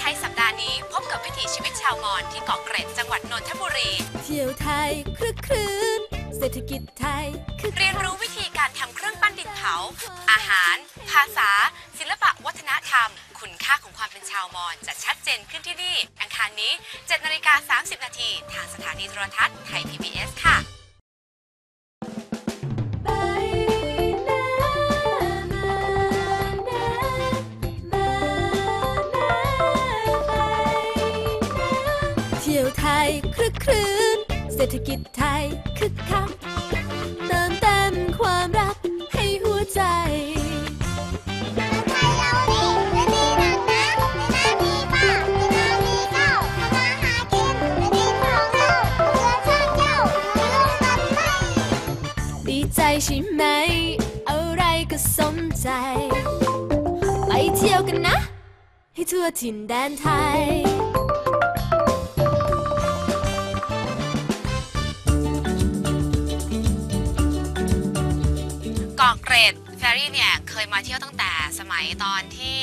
ไทยสัปดาห์นี้พบกับวิถีชีวิตชาวมอญที่เกาะเกร็ดจังหวัดนนทบุรี เที่ยวไทยคลึกครื้นเศรษฐกิจไทยคึกเรียนรู้วิธีการทำเครื่องปั้นดินเผา อาหาร ภาษา ศิลปะวัฒนธรรม คุณค่าของความเป็นชาวมอญจะชัดเจนขึ้นที่นี่ อังคารนี้7นาฬิกา30 นาทีทางสถานีโทรทัศน์ไทย PBS ค่ะ ครื้น เศรษฐกิจไทยคึกคักเติมเต็มความรักให้หัวใจไทยเราดีดีนักนะในน้ำมีฟ้าในน้ำมีข้ามาหากินและดินของเราเรือชาเจ้าเรือกันไม่ดีใจใช่ไหม อะไรก็สมใจ ไปเที่ยวกันนะ ให้ทั่วถิ่นแดนไทย เนี่ยเคยมาเที่ยวตั้งแต่สมัยตอนที่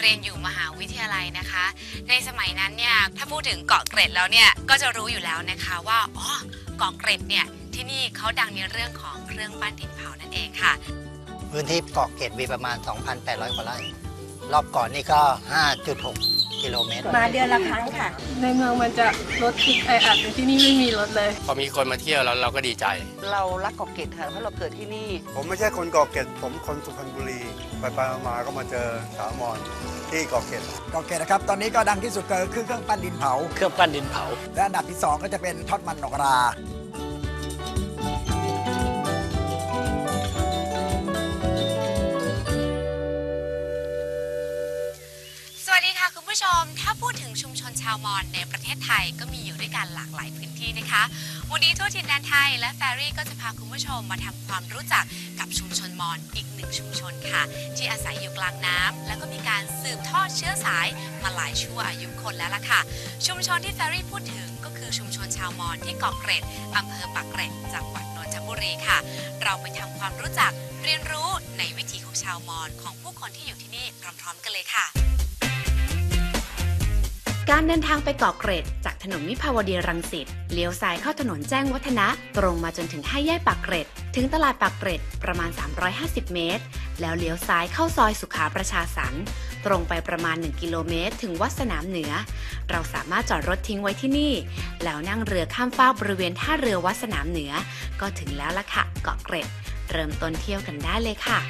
เรียนอยู่มหาวิทยาลัยนะคะ ในสมัยนั้นเนี่ยถ้าพูดถึงเกาะเกร็ดแล้วเนี่ยก็จะรู้อยู่แล้วนะคะว่าอ๋อเกาะเกร็ดเนี่ยที่นี่เขาดังในเรื่องของเครื่องปั้นดินเผานั่นเองค่ะ พื้นที่เกาะเกร็ดมีประมาณ 2,800 กว่าไร่รอบเกาะนี่ก็ 5.6 กิโลเมตร มาเดือนละครั้งค่ะ ในเมืองมันจะรถติดไออัดแต่ที่นี่ไม่มีรถเลย พอมีคนมาเที่ยวแล้วเราก็ดีใจ เรารักเกาะเกร็ดค่ะเพราะเราเกิดที่นี่ ผมไม่ใช่คนเกาะเกร็ดผมคนสุพรรณบุรี ไปไปๆมาๆก็มาเจอสาวมอนที่เกาะเกร็ดเกาะเกร็ดนะครับ ตอนนี้ก็ดังที่สุดก็คือเครื่องปั้นดินเผา เครื่องปั้นดินเผา และอันดับที่ 2 ก็จะเป็นทอดมันนกรา ผู้ชม ถ้าพูดถึงชุมชนชาวมอญในประเทศไทยก็มีอยู่ด้วยกันหลากหลายพื้นที่นะคะ วันนี้ทั่วทินแดนไทยและแฟรี่ก็จะพาคุณผู้ชมมาทำความรู้จักกับชุมชนมอญอีกหนึ่งชุมชนค่ะ ที่อาศัยอยู่กลางน้ำแล้วก็มีการสืบทอดเชื้อสายมาหลายชั่วอายุคนแล้วล่ะค่ะ ชุมชนที่แฟรี่พูดถึงก็คือชุมชนชาวมอญที่เกาะเกร็ดอำเภอปากเกร็ดจังหวัดนนทบุรีค่ะ เราไปทำความรู้จักเรียนรู้ในวิถีของชาวมอญของผู้คนที่อยู่ที่นี่พร้อม ๆ กันเลยค่ะ การเดินทางไปเกาะเกร็ด จากถนนวิภาวดีรังสิตเลี้ยวซ้ายเข้าถนนแจ้งวัฒนะ ตรงมาจนถึงห้าแยกปากเกร็ด ถึงตลาดปากเกร็ดประมาณ 350 เมตร แล้วเลี้ยวซ้ายเข้าซอยสุขาประชาสรรค์ตรงไปประมาณ 1 กิโลเมตร ถึงวัดสนามเหนือ เราสามารถจอดรถทิ้งไว้ที่นี่ แล้วนั่งเรือข้ามฟากบริเวณท่าเรือวัดสนามเหนือ ก็ถึงแล้วละค่ะเกาะเกร็ด เริ่มต้นเที่ยวกันได้เลยค่ะ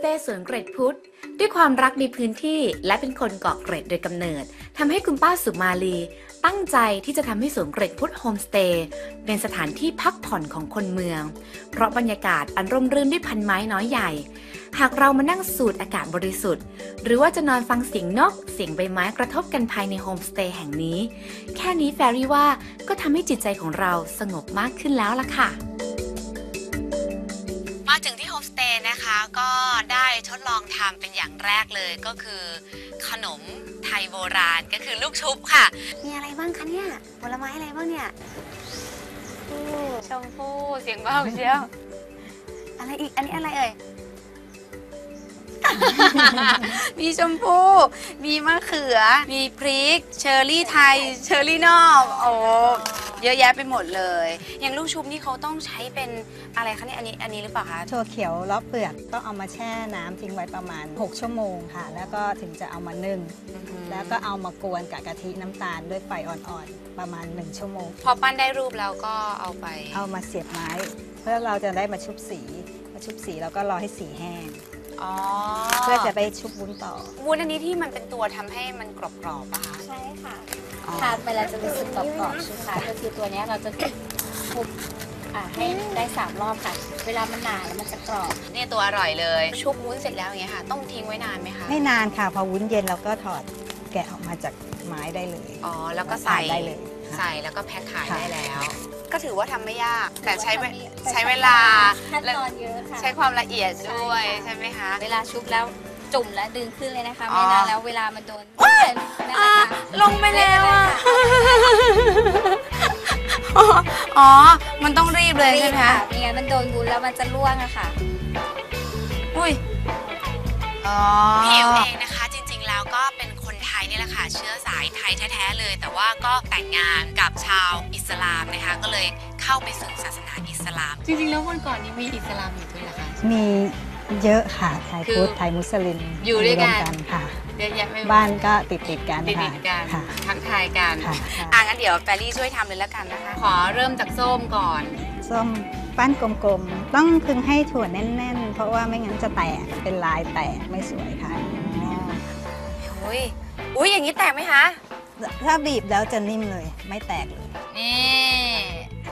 เตย์สวนเกรดพุทธด้วยความรักในพื้นที่และเป็นคนเกาะเกร็ดโดยกำเนิดทำให้คุณป้าสุมาลี ตั้งใจที่จะทำให้สวนเกรดพุทธโฮมสเตย์เป็นสถานที่พักผ่อนของคนเมือง เพราะบรรยากาศอันร่มรื่นด้วยพันไม้น้อยใหญ่ หากเรามานั่งสูดอากาศบริสุทธิ์ หรือว่าจะนอนฟังเสียงนก เสียงใบไม้กระทบกันภายในโฮมสเตย์แห่งนี้ แค่นี้แฟรี่ว่าก็ทำให้จิตใจของเราสงบมากขึ้นแล้วล่ะค่ะ ถึงที่โฮมสเตย์นะคะก็ได้ทดลองทำเป็นอย่างแรกเลยก็คือ ขนมไทยโบราณก็คือลูกชุบค่ะ มีอะไรบ้างคะเนี่ย ผลไม้อะไรบ้างเนี่ยชมพู่เสียงเบาเชียว อะไรอีกอันนี้อะไรเอ่ย มีชมพู่ มีมะเขือ มีพริก เชอร์รี่ไทย เชอร์รี่นอก โอ้ เยอะแยะไปหมดเลย อย่างลูกชุบนี่เขาต้องใช้เป็นอะไรคะเนี่ยอันนี้อันนี้หรือเปล่าคะ ถั่วเขียวล้อเปลือกต้องเอามาแช่น้ำทิ้งไว้ประมาณ 6 ชั่วโมงค่ะ แล้วก็ถึงจะเอามานึ่ง แล้วก็เอามากวนกับกะทิน้ำตาลด้วยไฟอ่อนๆ ประมาณ 1 ชั่วโมง พอปั้นได้รูปแล้วก็เอาไป เอามาเสียบไม้ เพื่อเราจะได้มาชุบสีมาชุบสีแล้วก็รอให้สีแห้ง อ๋อเพื่อจะไปชุบวุ้นต่อ วุ้นอันนี้ที่มันเป็นตัวทำให้มันกรอบๆป่ะคะใช่ค่ะทานไปแล้วจะรู้สึกกรอบๆใช่ไหมคะก็คือตัวเนี้ยเราจะทุบอ่าให้ได้สามรอบค่ะ เวลามันหนาแล้วมันจะกรอบ เนี่ยตัวอร่อยเลย ชุบวุ้นเสร็จแล้วอย่างเงี้ยค่ะ ต้องทิ้งไว้นานไหมคะ ไม่นานค่ะ พอวุ้นเย็นเราก็ถอดแกะออกมาจากไม้ได้เลยอ๋อ แล้วก็ใส่ ทานได้เลยค่ะใส่แล้วก็แพ็คขายค่ะได้แล้ว ก็ถือว่าทำไม่ยาก แต่ใช้เวใช้เวลาขั้นและตอนเยอะค่ะ ใช้ความละเอียดด้วยใช่ค่ะ ใช่ไหมคะ เวลาชุบแล้วจุ่มแล้วดึงขึ้นเลยนะคะ อ๋อ ไม่นานแล้วเวลามันโดนนั่นแหละอะค่ะลงไปแล้วอะอ๋อ มันต้องรีบเลยใช่ไหมคะ ไม่งั้นมันโดนวุ้นแล้วมันจะร่วงอะค่ะ อุ้ย อ๋อ พี่อิ๋วเองนะคะจริงๆแล้วก็เป็นคนไท ยนี่แหละค่ะเชื้อสายไทยแท้ๆเลย แต่ว่าก็แต่งงานกับชาวอิสลามนะคะก็เลยเข้าไปสู่ศาสนาอิสลาม จริงๆ แล้ววันก่อนนี้มีอิสลามอยู่ด้วยเหรอคะ มีเยอะค่ะไทยคือพุทธไทยมุสลิมอยู่ด้วยกัน รมค่ะ เยอะแยะไม่หมดบ้านก็ติดติดๆกันติดค่ะๆกันค่ะ ทักทายกันค่ะ อะงั้นเดี๋ยวแฟรรี่ช่วยทำเลยแล้วกันนะคะ ขอเริ่มจากส้มก่อน ส้มปั้นกลมๆ ต้องพึงให้ถั่วแน่น ๆ เพราะว่าไม่งั้นจะแตกเป็นลายแตกไม่สวยค่ะอุ้ย อุ้ยอย่างนี้แตกไหมคะ ถ้าบีบแล้วจะนิ่มเลย ไม่แตกเลยนี่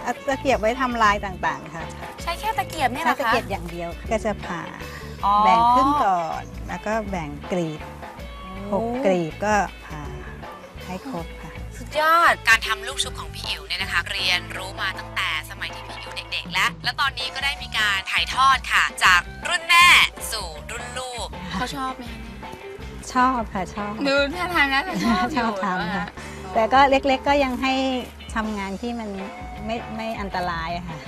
เอาตะเกียบไว้ทำลายต่างๆค่ะใช้แค่ตะเกียบเนี่ยใช้นะตะคะเกียบอย่างเดียวก็จะผ่าอ๋อแบ่งครึ่งก่อน แล้วก็แบ่งกรีบหกกรีบก็ผ่าให้ครบค่ะ สุดยอด การทำลูกชุบของพี่อิ๋วเนี่ยนะคะ เรียนรู้มาตั้งแต่สมัยที่พี่อิ๋วเด็กๆ และแล้วตอนนี้ก็ได้มีการถ่ายทอดค่ะ จากรุ่นแม่สู่รุ่นลูก เขาชอบไหมคะ ชอบค่ะชอบ ดูท่าทางนะชอบชอบทำค่ะ แต่ก็เล็กๆก็ยังให้ทำงานที่มันไม่ไม่อันตรายอะค่ะ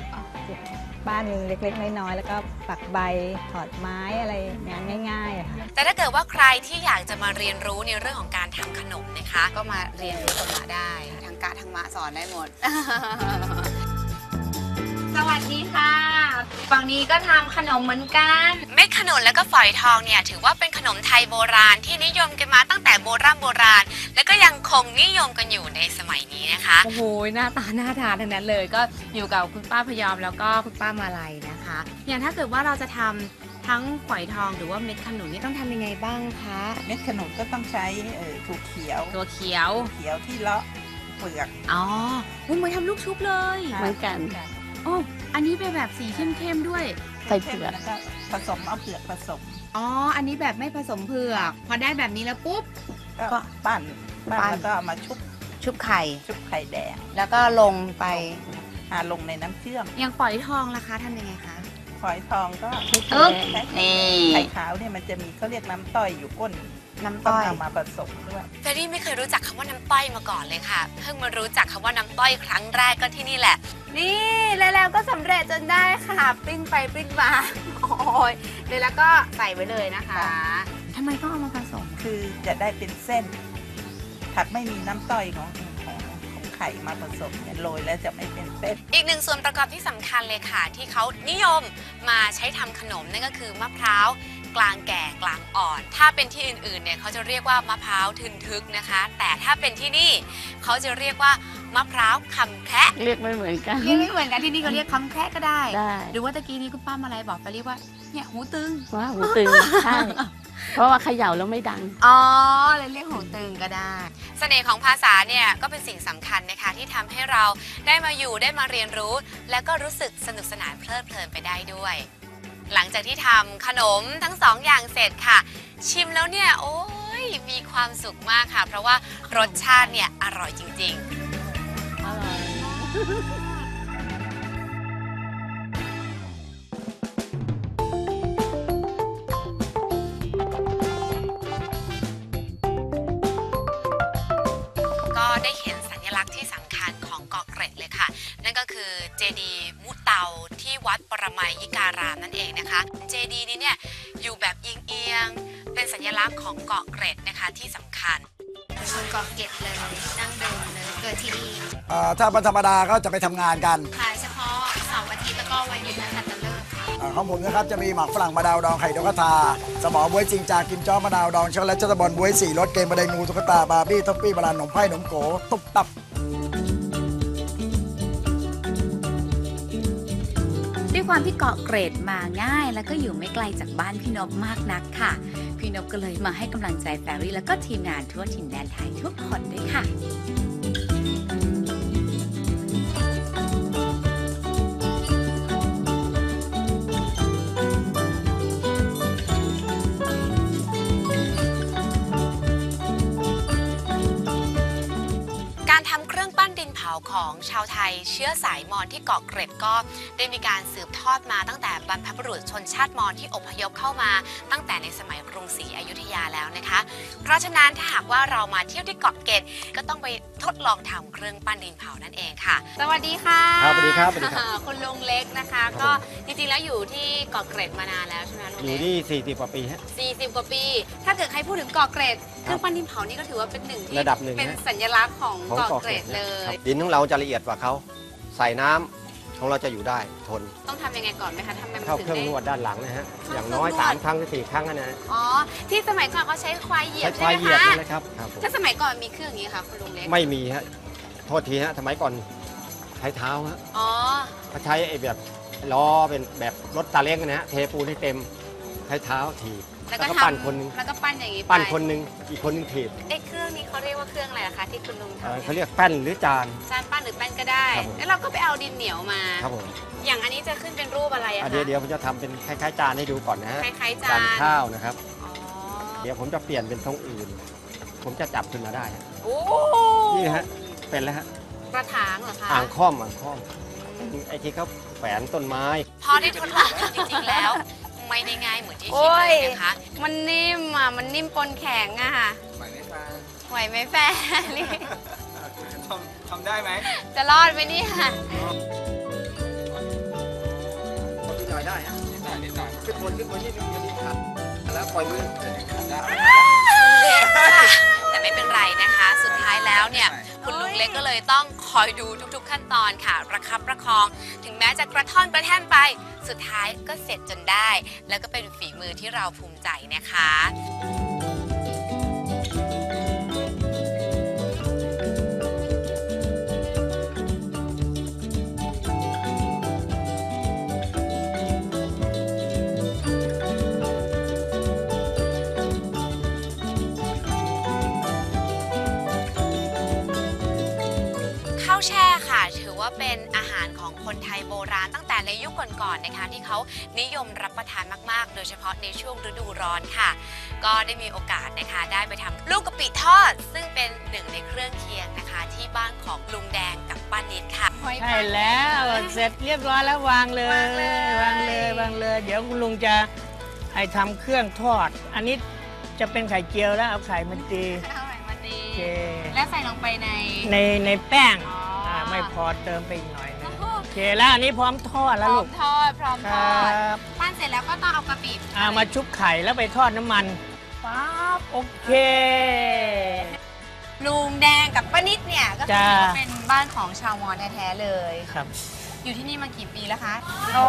บ้านเล็กๆน้อยๆแล้วก็ปักใบถอดไม้อะไรงานง่ายๆอะค่ะ แต่ถ้าเกิดว่าใครที่อยากจะมาเรียนรู้ในเรื่องของการทำขนมนะคะ ก็มาเรียนรู้กับหมาได้ทั้งกะทั้งหมาสอนได้หมด สวัสดีค่ะ ฝั่งนี้ก็ทำขนมเหมือนกัน เม็ดขนุนและก็ฝอยทองเนี่ยถือว่าเป็นขนมไทยโบราณที่นิยมกันมาตั้งแต่โบราณโบราณ และก็ยังคงนิยมกันอยู่ในสมัยนี้นะคะ โอ้โหหน้าตาน่าทานทั้งนั้นเลยก็อยู่กับคุณป้าพยอมแล้วก็คุณป้ามาลัยนะคะ อย่างถ้าเกิดว่าเราจะทำทั้งฝอยทองหรือว่าเม็ดขนุนนี่ต้องทำยังไงบ้างคะเม็ดขนุนก็ต้องใช้เอ่อถั่วเขียวตัวเขียวเขียวที่เลาะเปลือกอ๋ออุ๊ยเหมือนทำลูกชุบเลย เหมือนกัน โอ้ อันนี้เป็นแบบสีเข้มๆด้วย ใส่เปลือก แล้วก็ผสมเอาเปลือกผสม อ๋อ อันนี้แบบไม่ผสมเผือก พอได้แบบนี้แล้วปุ๊บ ก็ปั้นปั้นปั้นแล้วก็เอามาชุบชุบไข่ ชุบไข่แดงแล้วก็ลงไปอ่าลงในน้ำเชื่อมอย่างฝอยทองล่ะคะทำยังไงคะ ฝอยทองก็อึ๊บใช้นี่ ไข่ขาวเนี่ยมันจะมีเขาเรียกน้ำต้อยอยู่ก้น น้ำต้อต้งอยเอามาผสมด้วย เฟรรี่ไม่เคยรู้จักคำว่าน้ำต้อยมาก่อนเลยค่ะ เพิ่งมารู้จักคำว่าน้ำต้อยครั้งแรกก็ที่นี่แหละ นี่แล้วแล้วก็สำเร็จจนได้ค่ะปริ้งไปปริ้งมาโอ้ยเลยแล้วก็ใส่ไว้เลยนะคะทำไมต้องเอามาผสม คือจะได้เป็นเส้นถักไม่มีน้ำต้อยของของของไข่มาผสมเนี่ยโรยแล้วจะไม่เป็นเส้น อีกหนึ่งส่วนประกอบที่สำคัญเลยค่ะ ที่เขานิยมมาใช้ทำขนมนั่นก็คือมะพร้าว กลางแก่กลางอ่อน ถ้าเป็นที่อื่นๆเนี่ยเขาจะเรียกว่ามะพร้าวทึนทึกนะคะ แต่ถ้าเป็นที่นี่เขาจะเรียกว่ามะพร้าวคำแคระเรียกไม่เหมือนกัน เรียกไม่เหมือนกันที่นี่เขาเรียกคำแคระก็ได้ ได้ หรือว่าตะกี้นี้คุณป้ามาลัยบอกไปเรียกว่าเนี่ยหูตึงว่าหูตึงใช่เพราะว่าเขย่าแล้วไม่ดัง อ๋อเลยเรียกหูตึงก็ได้ เสน่ห์ของภาษาเนี่ยก็เป็นสิ่งสำคัญนะคะที่ทำให้เราได้มาอยู่ได้มาเรียนรู้ และก็รู้สึกสนุกสนานเพลิดเพลินไปได้ด้วย หลังจากที่ทำขนมทั้งสองอย่างเสร็จค่ะ ชิมแล้วเนี่ย โอ้ยมีความสุขมากค่ะ เพราะว่ารสชาติเนี่ยอร่อยจริง ๆ กาะเกร็ดเลยค่ะ นั่นก็คือเจดีย์มุเตาที่วัดปรมัยยิการามนั่นเองนะคะ เจดีย์นี้เนี่ยอยู่แบบเอียงๆเป็นสัญลักษณ์ของเกาะเกร็ดนะคะที่สำคัญคนเกาะเกร็ดเลยดั้งเดิมเลยเกิดที่นี่เอ่อถ้าวันธรรมดาก็จะไปทำงานกันขายเฉพาะเสาร์อาทิตย์แล้วก็วันหยุดนักขัตฤกษ์ค่ะอ่าของผมนะครับจะมีหมักฝรั่งมะนาวดองไข่นกกระทา สมอบวยจริงจากกิมจ้อมะนาวดองช็อกโกแลตชัตบอลบวยสี่รสเกมบะไดงูตุ๊กตาบาร์บี้ท็อปปี้บาลานหนมไผ่หนมโกตุบตับ ด้วยความที่เกาะเกรดมาง่าย แล้วก็อยู่ไม่ไกลจากบ้านพี่นพมากนักค่ะ พี่นพก็เลยมาให้กำลังใจแฟรี่แล้วก็ทีมงานทั่วถิ่นแดนไทยทุกคนด้วยค่ะ การทำเครื่องปั้นดินเผาของชาวไทยเชื้อสายมอญที่เกาะเกร็ดก็ได้มีการสืบทอดมาตั้งแต่บรรพบุรุษชนชาติมอญที่อพยพเข้ามาตั้งแต่ในสมัยกรุงศรีอยุธยาแล้วนะคะ เพราะฉะนั้นถ้าหากว่าเรามาเที่ยวที่เกาะเกร็ดก็ต้องไป ทดลองทำเครื่องปั้นดินเผานั่นเองค่ะ สวัสดีค่ะครับสวัสดีครับสวัสดีครับ คุณลุงเล็กนะคะ ก็จริงๆแล้วอยู่ที่เกาะเกร็ดมานานแล้วใช่ไหมลุงอยู่เล็ก ที่ 40 กว่าปีฮะ 40 กว่าปี ถ้าเกิดใครพูดถึงเกาะเกร็ดเครื่องปั้นดินเผานี่ก็ถือว่าเป็นหนึ่งที่ระดับหนึ่งเป็นฮะสัญลักษณ์ของของเกาะเกาะเกเกร็ร็ดดเลนะยครับดินของเราจะละเอียดกว่าเขาใส่น้ำ ของเราจะอยู่ได้ทนต้องทำยังไงก่อนไหมคะทำไมมันเข้าถึงเครื่องได้ นวดด้านหลังนะฮะเข้าอย่างน้อย เครื่องนวด 3 ครั้งหรือ4ครั้งนะฮะอ๋อ ที่สมัยก่อนเขาใช้ควายเหยียใช้บคใช่วายไหเหมยียบคะนี่นะครับครับผมถ้าสมัยก่อนมีเครื่องอย่างนี้ค่ะคุณลุงเล็กไม่มีฮะโทษทีฮะสมัยก่อนใช้เท้าฮะอ๋อเขาใช้ไอ้แบบล้อเป็นแบบรถตาเล้งนะฮะเทปูนให้เต็มใช้เท้าถีบ แล้วแล้วก็ก็ทำปั้นคนหนึงแล้วก็ปั้นอย่างนี้ไปปั้นคนหนึงอีกคนหนึงถีบไอ้เครื่องนี้เขาเรียกว่าเครื่องอะไรนะคะที่คุณลุงเอ่อทำเขาเรียกแป้นหรือจาน จานปั้นหรือแป้นก็ได้ ครับผม แล้วเราก็ไปเอาดินเหนียวมา ครับผมอย่างอันนี้จะขึ้นเป็นรูปอะไรอะอะคะเดี๋ยวเดี๋ยวผมจะทำเป็นคล้ายๆจานให้ดูก่อนนะฮะคล้ายๆจานจานข้าวนะครับ อ๋อเดี๋ยวผมจะเปลี่ยนเป็นทรงอื่น ผมจะจับขึ้นมาได้ฮะโอ้นี่ฮะเป็นแล้วฮะกระถางเหรอคะอ่างค้อมอ่างค้อมไอ้ที่เขาแฝนต้นไม้ พอได้ทดลองกันจริงๆแล้ว ไม่ได้ง่ายเหมือนที่คิดโอ้เลย ยนะคะ มันนิ่มอะ มันนิ่มปนแข็งอะไหวไหมแฟนนี่ทำได้ไหมจะรอดไหมเนี่ยขึ้นหน่อยได้ฮะขึ้นบนขึ้นบนนี่นึงจะดีครับแล้วปล่อยมือแต่ เล็กก็เลยต้องคอยดูทุกๆขั้นตอนค่ะ ประคับประคอง ถึงแม้จะกระท่อนกระแท่นไป สุดท้ายก็เสร็จจนได้ แล้วก็เป็นฝีมือที่เราภูมิใจนะคะ ว่าเป็นอาหารของคนไทยโบราณตั้งแต่ในยุคก่อนๆนะคะที่เขานิยมรับประทานมากๆ โดยเฉพาะในช่วงฤดูร้อนค่ะ ก็ได้มีโอกาสนะคะได้ไปทำลูกกะปิทอด ซึ่งเป็นหนึ่งในเครื่องเคียงนะคะ ที่บ้านของลุงแดงกับป้านิดค่ะใช่แล้วเสร็จเรียบร้อยแล้ววางเลยวางเลยวางเลยวางเลยเดี๋ยวคุณลุงจะให้ทำเครื่องทอด อันนี้จะเป็นไข่เจียวแล้วเอาไข่มาตีเอาไหนมาดีโอเคและใส่ลงไปในในในแป้งอ๋ออ่า ไม่พอเติมไปอีกหน่อยนึงโอเคแล้วอันนี้พร้อมทอดพแล้วร้อลูมกทอดพร้อมคทรอดับปั้นเสร็จแล้วก็ต้องเอากะปิอ่ามาชุบไข่แล้วไปทอดน้ำมันป๊าบโอเค ลุงแดงกับป้านิดเนี่ยก็คือจ้าถือว่าเป็นบ้านของชาวมอญแท้ๆเลย ครับ อยู่ที่นี่มากี่ปีแล้วคะโอ้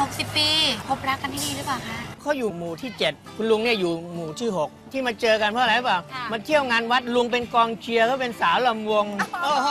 หกสิบปี พบรักกันที่นี่หรือเปล่าคะ เขาอยู่หมู่ที่ 7 คุณลุงเนี่ยอยู่หมู่ที่ 6 ที่มาเจอกันเพราะอะไรรู้เปล่าค่ะ มาเที่ยวงานวัดลุงเป็นกองเชียร์ก็เป็นสาวลำวง โอ้โห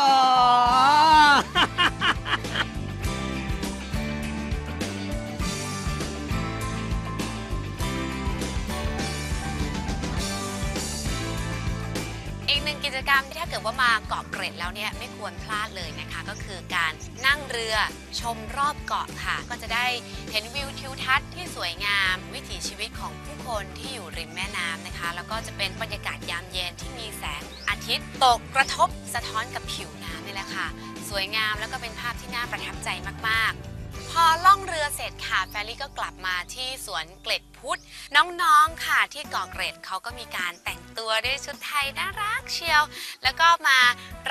จกรรมที่ถ้าเกิดว่ามาเกาะเกร็ดแล้วเนี่ยไม่ควรพลาดเลยนะคะ ก็คือการนั่งเรือชมรอบเกาะค่ะ ก็จะได้เห็นวิวทิวทัศน์ที่สวยงาม วิถีชีวิตของผู้คนที่อยู่ริมแม่น้ำนะคะ แล้วก็จะเป็นบรรยากาศยามเย็นที่มีแสงอาทิตย์ตกกระทบสะท้อนกับผิวน้ำนี่แหละค่ะ สวยงามแล้วก็เป็นภาพที่น่าประทับใจมากๆ พอล่องเรือเสร็จค่ะแฟรี่ก็กลับมาที่สวนเกล็ดพุทธน้องๆค่ะที่เกาะเกร็ดเขาก็มีการแต่งตัวด้วยชุดไทยน่ารักเชียว แล้วก็มา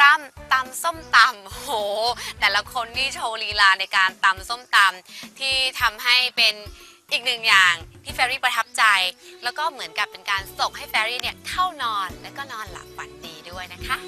รำตำส้มตำโห แต่ละคนนี่โชว์ลีลาในการตำส้มตำที่ทำให้เป็นอีกหนึ่งอย่างที่แฟรี่ประทับใจ แล้วก็เหมือนกับเป็นการส่งให้แฟรี่เนี่ยเข้านอนแล้วก็นอนหลับฝันดีด้วยนะคะ